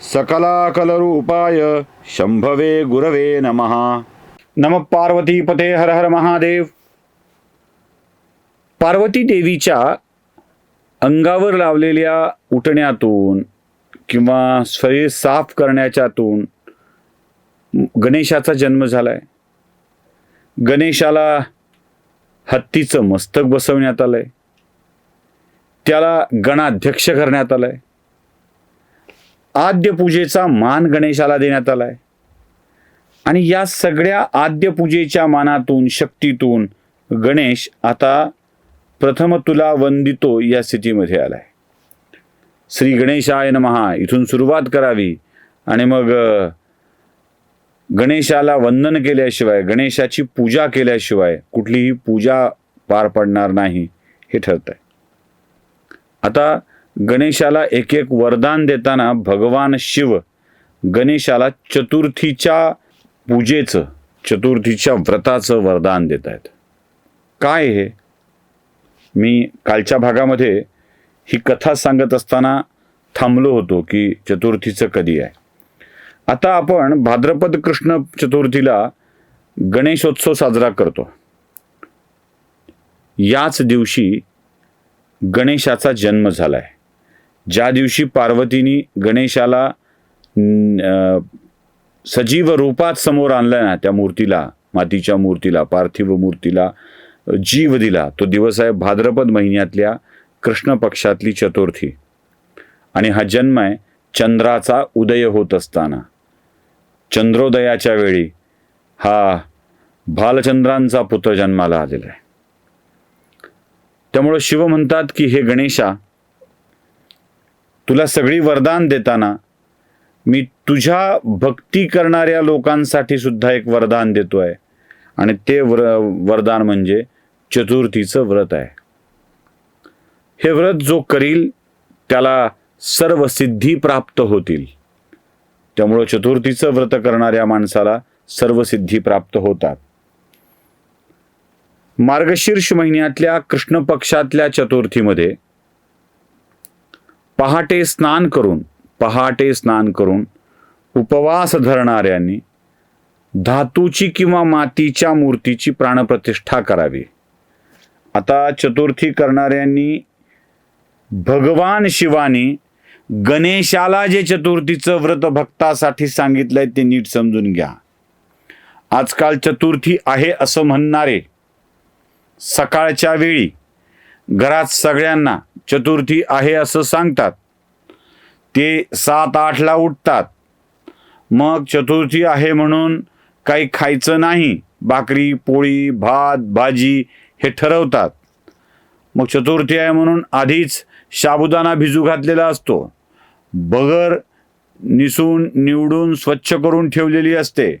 सकलाकलरूपाय शंभवे गुरवे नमः। नम पार्वतीपते हर हर महादेव। पार्वती देवीच्या अंगावर लावलेल्या उठण्यातून किंवा शरीर साफ करण्याच्यातून गणेशाचा जन्म झालाय. गणेशाला हत्तीचं मस्तक बसवण्यात आलंय. त्याला गणाध्यक्ष करण्यात आलं आहे पूजेचा मान गणेशाला देण्यात आलाय. आणि या सगळ्या आद्य पूजेच्या मानातून शक्तीतून गणेश आता प्रथम तुला वंदितो या स्थितीमध्ये आलाय. श्री गणेशाय महा इथून सुरुवात करावी. आणि मग गणेशाला वंदन केल्याशिवाय गणेशाची पूजा केल्याशिवाय कुठलीही पूजा पार पडणार नाही हे ठरत आहे आता गणेशाला एक एक वरदान देताना भगवान शिव गणेशाला चतुर्थीच्या पूजेचं चतुर्थीच्या व्रताचं वरदान देत आहेत काय हे? मी कालच्या भागामध्ये ही कथा सांगत असताना थांबलो होतो की चतुर्थीचं कधी आहे. आता आपण भाद्रपद कृष्ण चतुर्थीला गणेशोत्सव साजरा करतो. याच दिवशी गणेशाचा जन्म झालाय. ज्या दिवशी पार्वतीनी गणेशाला सजीव रूपात समोर आणलाय ना त्या मूर्तीला मातीच्या मूर्तीला पार्थिव मूर्तीला जीव दिला तो दिवस आहे भाद्रपद महिन्यातल्या कृष्ण पक्षातली चतुर्थी. आणि हा जन्म आहे चंद्राचा उदय होत असताना. चंद्रोदयाच्या वेळी हा भालचंद्रांचा पुत्र जन्माला आलेला आहे. त्यामुळं शिव म्हणतात की हे गणेशा तुला सगळी वरदान देताना मी तुझ्या भक्ती करणाऱ्या लोकांसाठी सुद्धा एक वरदान देतोय. आणि ते व्र वरदान म्हणजे चतुर्थीचं व्रत आहे. हे व्रत जो करील त्याला सर्व सिद्धी प्राप्त होतील. त्यामुळं चतुर्थीचं व्रत करणाऱ्या माणसाला सर्व सिद्धी प्राप्त होतात. मार्गशीर्ष महिन्यातल्या कृष्ण पक्षातल्या चतुर्थीमध्ये पहाटे स्नान करून पहाटे स्नान करून उपवास धरणाऱ्यांनी धातूची किंवा मातीच्या मूर्तीची प्राणप्रतिष्ठा करावी. आता चतुर्थी करणाऱ्यांनी भगवान शिवानी गणेशाला जे चतुर्थीचं व्रत भक्तासाठी सांगितलंय ते नीट समजून घ्या. आजकाल चतुर्थी आहे असं म्हणणारे सकाळच्या वेळी घरात सगळ्यांना चतुर्थी आहे असं सांगतात. ते सात आठला उठतात. मग चतुर्थी आहे म्हणून काही खायचं नाही. भाकरी पोळी भात भाजी हे ठरवतात. मग चतुर्थी आहे म्हणून आधीच साबुदाणा भिजू घातलेला असतो. बगर निसून निवडून स्वच्छ करून ठेवलेली असते.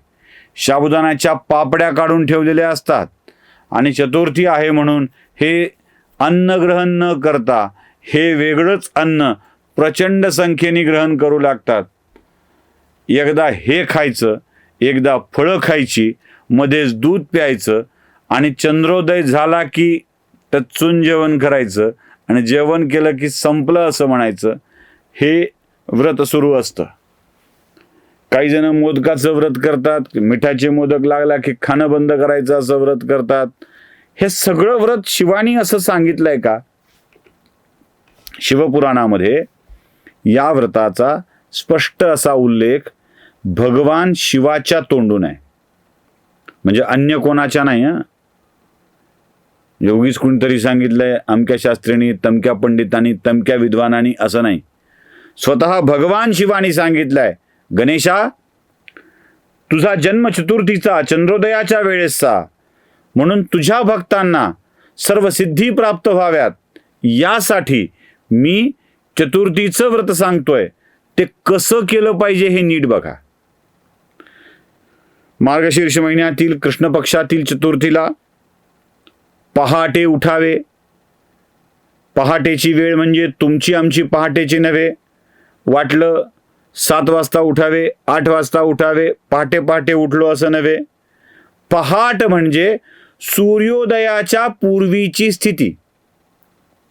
साबुदाण्याच्या पापड्या काढून ठेवलेल्या असतात. आणि चतुर्थी आहे म्हणून हे अन्न ग्रहण न करता हे वेगळंच अन्न प्रचंड संख्येने ग्रहण करू लागतात. एकदा हे खायचं एकदा फळं खायची मध्येच दूध प्यायचं आणि चंद्रोदय झाला की टच्चून जेवण करायचं आणि जेवण केलं की संपलं असं म्हणायचं हे व्रत सुरू असतं. काही जण मोदकाचं व्रत करतात मिठाचे मोदक लागला की खाणं बंद करायचं असं व्रत करतात. हे सगळं व्रत शिवानी असं सांगितलंय का? शिवपुराणामध्ये या व्रताचा स्पष्ट असा उल्लेख भगवान शिवाच्या तोंडून आहे. म्हणजे अन्य कोणाच्या नाही योगीच कुणीतरी सांगितलंय अमक्या शास्त्रींनी तमक्या पंडितांनी तमक्या विद्वानांनी असं नाही. स्वतः भगवान शिवानी सांगितलंय गणेशा तुझा जन्म चतुर्थीचा चंद्रोदयाच्या वेळेसचा म्हणून तुझ्या भक्तांना सर्व सिद्धी प्राप्त व्हाव्यात. यासाठी मी चतुर्थीचं व्रत सांगतोय. ते कसं केलं पाहिजे हे नीट बघा. मार्गशीर्ष महिन्यातील कृष्ण पक्षातील चतुर्थीला पहाटे उठावे. पहाटेची वेळ म्हणजे तुमची आमची पहाटेची नव्हे. वाटलं सात वाजता उठावे आठ वाजता उठावे पहाटे पहाटे उठलो असं नव्हे. पहाट म्हणजे सूर्योदयाच्या पूर्वीची स्थिती.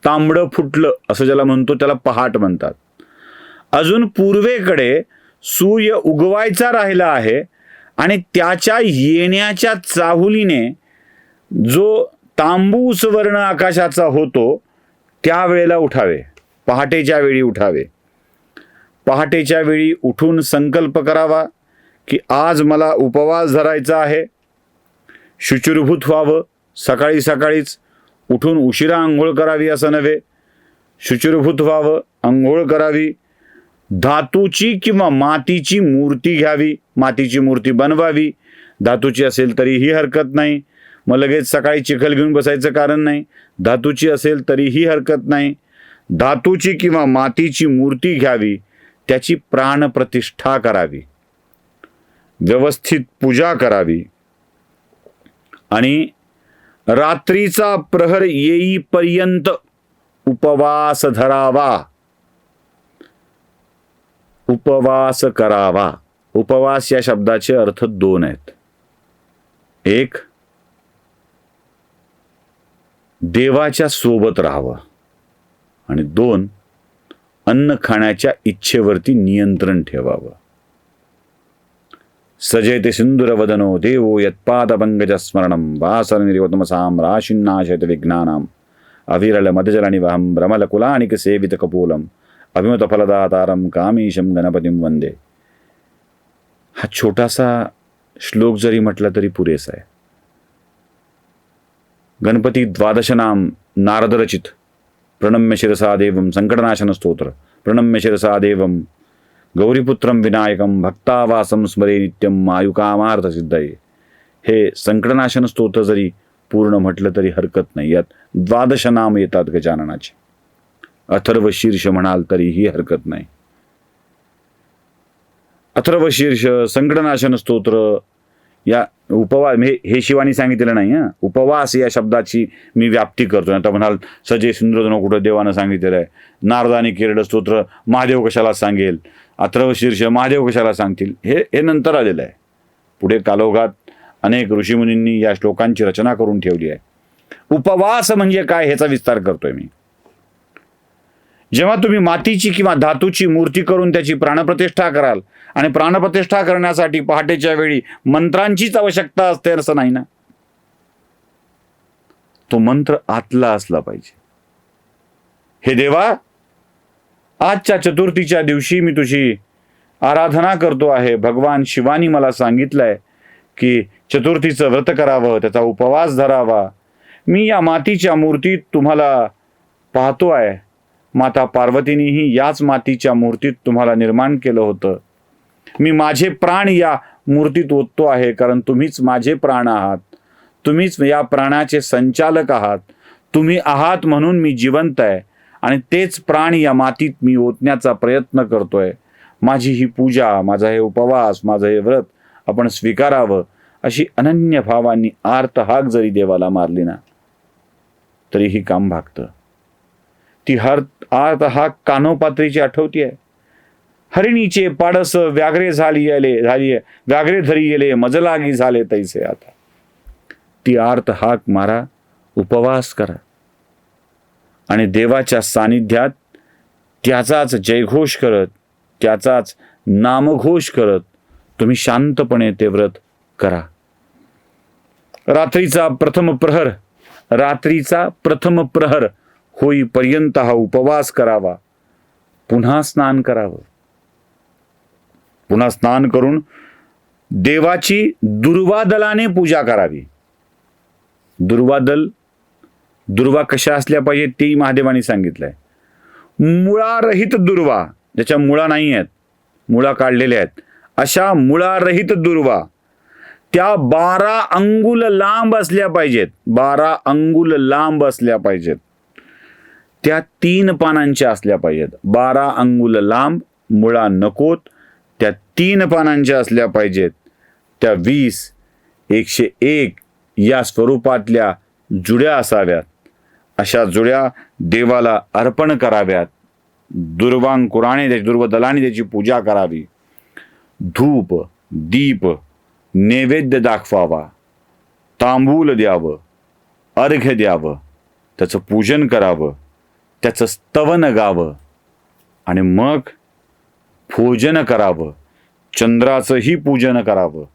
तांबडं फुटलं असं ज्याला म्हणतो त्याला पहाट म्हणतात. अजून पूर्वेकडे सूर्य उगवायचा राहिला आहे आणि त्याच्या येण्याच्या चाहुलीने जो तांबूस वर्ण आकाशाचा होतो त्यावेळेला उठावे. पहाटेच्या वेळी उठावे. पहाटेच्या वेळी उठून संकल्प करावा की आज मला उपवास धरायचा आहे शुचिरभूत व्हावं. सकाळी सकाळीच उठून उशिरा आंघोळ करावी असं नव्हे. शुचिरभूत व्हावं आंघोळ करावी. धातूची किंवा मातीची मूर्ती घ्यावी मातीची मूर्ती बनवावी. धातूची असेल तरीही हरकत नाही. मग लगेच सकाळी चिखल घेऊन बसायचं कारण नाही. धातूची असेल तरीही हरकत नाही. धातूची किंवा मातीची मूर्ती घ्यावी त्याची प्राणप्रतिष्ठा करावी. व्यवस्थित पूजा करावी. आणि रात्रीचा प्रहर येईपर्यंत उपवास धरावा. उपवास करावा. उपवास या शब्दाचे अर्थ दोन आहेत. एक देवाच्या सोबत राहावं. आणि दोन अन्न खाण्याच्या इच्छेवरती नियंत्रण ठेवावं. सजयते सिंदुरवदनो देवो यत्पादपंकज स्मरणं वासरनिर्वतमसां राशिन्नाशयत विज्ञानाम् अविरल मदजलनिवहं भ्रमलकुलानिक सेवित कपोलम अभिमत फलदातारम कामेशम गणपतीम वंदे हा छोटासा श्लोक जरी म्हटला तरी पुरेसा आहे गणपती द्वादश नाम नारद रचित प्रणम्य शिरसा देवम संकटनाशन स्तोत्र प्रणम्य शिरसा देवम गौरीपुत्रम विनायकम भक्तावासम स्मरे नित्यम आयुकामार्थ सिद्धये हे संकटनाशन स्तोत्र जरी पूर्ण म्हटलं तरी हरकत नाही यात द्वादश नाम येतात गजाननाचे। अथर्व शीर्ष म्हणाल तरीही हरकत नाही। अथर्व शीर्ष संकटनाशन स्तोत्र या उपवास हे हे शिवानी सांगितलेलं नाही हां? उपवास या शब्दाची मी व्याप्ती करतो आता म्हणाल सजय सुंदरजन कुठं देवानं सांगितलेलं आहे नारदानी किरड स्तोत्र महादेव कशाला सांगेल? अथर्वशीर्ष महादेव कशाला सांगतील? हे हे नंतर आलेलं आहे. पुढे कालोघात अनेक ऋषीमुनींनी या श्लोकांची रचना करून ठेवली आहे. उपवास म्हणजे काय ह्याचा विस्तार करतोय मी. जेव्हा तुम्ही मातीची किंवा धातूची मूर्ती करून त्याची प्राणप्रतिष्ठा कराल आणि प्राणप्रतिष्ठा करण्यासाठी पहाटेच्या वेळी मंत्रांचीच आवश्यकता असते असं नाही ना? तो मंत्र आतला असला पाहिजे. हे देवा आजच्या चतुर्थीच्या दिवशी मी तुझी आराधना करतो आहे. भगवान शिवानी मला सांगितलंय की चतुर्थीचं व्रत करावं त्याचा उपवास धरावा. मी या मातीच्या मूर्तीत तुम्हाला पाहतो आहे. माता पार्वतीनीही याच मातीच्या मूर्तीत तुम्हाला निर्माण केलं होतं. मी माझे प्राण या मूर्तीत ओततो आहे कारण तुम्हीच माझे प्राण आहात. तुम्हीच या प्राणाचे संचालक आहात. तुम्ही आहात म्हणून मी जिवंत आहे. आणि तेच प्राण या मातीत मी ओतण्याचा प्रयत्न करतोय. माझी ही पूजा माझा हे उपवास माझं हे व्रत आपण स्वीकारावं अशी अनन्य भावांनी आर्त हाक जरी देवाला मारली ना तरीही काम भागतं. ती हर आर्त हाक कानोपात्रीची आठवती आहे हरिणीचे पाडस व्याघ्रे झाली आले झाली व्याघ्रे धरी येले मजलागी झाले तैसे आता. ती आर्त हाक मारा उपवास करा. आणि देवाच्या सानिध्यात त्याचाच जयघोष करत त्याचाच नामघोष करत तुम्ही शांतपणे ते व्रत करा. रात्रीचा प्रथम प्रहर रात्रीचा प्रथम प्रहर होईपर्यंत हा उपवास करावा. पुन्हा स्नान करावं. पुन्हा स्नान करून देवाची दुर्वादलाने पूजा करावी. दुर्वादल दुर्वा कशा असल्या पाहिजे तेही महादेवाने सांगितलंय. मुळारहित दुर्वा ज्याच्या मुळा नाही आहेत मुळा काढलेल्या आहेत अशा मुळारहित दुर्वा त्या बारा अंगुल लांब असल्या पाहिजेत बारा अंगुल लांब असल्या पाहिजेत. त्या तीन पानांच्या असल्या पाहिजेत. बारा अंगुल लांब मुळा नकोत त्या तीन पानांच्या असल्या पाहिजेत. त्या वीस एकशे एक या स्वरूपातल्या जुड्या असाव्यात. अशा जुळ्या देवाला अर्पण कराव्यात. दुर्वांकुराने त्याची दुर्वदलाने त्याची पूजा करावी. धूप दीप नैवेद्य दाखवावा. तांबूल द्यावं. अर्घ्य द्यावं. त्याचं पूजन करावं. त्याचं स्तवन गावं. आणि मग भोजन करावं. चंद्राचंही पूजन करावं.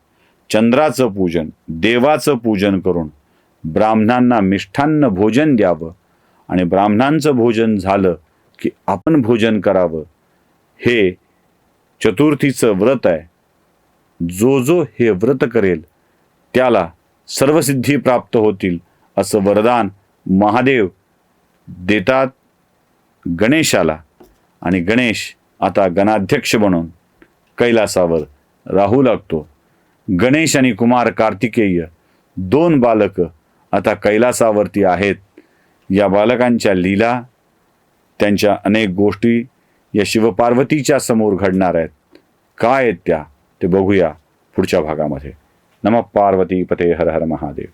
चंद्राचं पूजन देवाचं पूजन करून. ब्राह्मणांना मिष्ठान्न भोजन द्यावं. आणि ब्राह्मणांचं भोजन झालं की आपण भोजन करावं. हे चतुर्थीचं व्रत आहे. जो जो हे व्रत करेल त्याला सर्वसिद्धी प्राप्त होतील असं वरदान महादेव देतात गणेशाला. आणि गणेश आता गणाध्यक्ष बनून कैलासावर राहू लागतो. गणेश आणि कुमार कार्तिकेय दोन बालकं आता कैलासावरती आहेत. या बालकांच्या लीला त्यांच्या अनेक गोष्टी या शिवपार्वतीच्या समोर घडणार आहेत. काय आहेत त्या ते बघूया पुढच्या भागामध्ये. नम पार्वती पते हर हर महादेव.